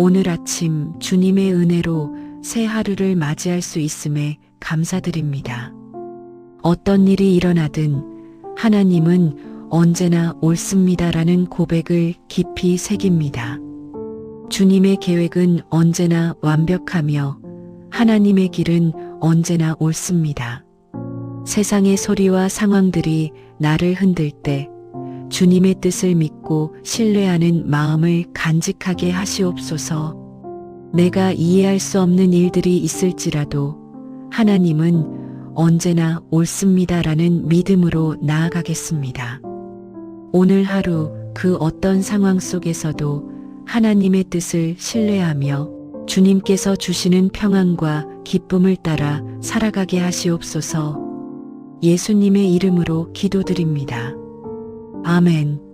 오늘 아침 주님의 은혜로 새 하루를 맞이할 수 있음에 감사드립니다. 어떤 일이 일어나든 하나님은 언제나 옳습니다라는 고백을 깊이 새깁니다. 주님의 계획은 언제나 완벽하며 하나님의 길은 언제나 옳습니다. 세상의 소리와 상황들이 나를 흔들 때 주님의 뜻을 믿고 신뢰하는 마음을 간직하게 하시옵소서. 내가 이해할 수 없는 일들이 있을지라도 하나님은 언제나 옳습니다라는 믿음으로 나아가겠습니다. 오늘 하루 그 어떤 상황 속에서도 하나님의 뜻을 신뢰하며 주님께서 주시는 평안과 기쁨을 따라 살아가게 하시옵소서 예수님의 이름으로 기도드립니다. 아멘.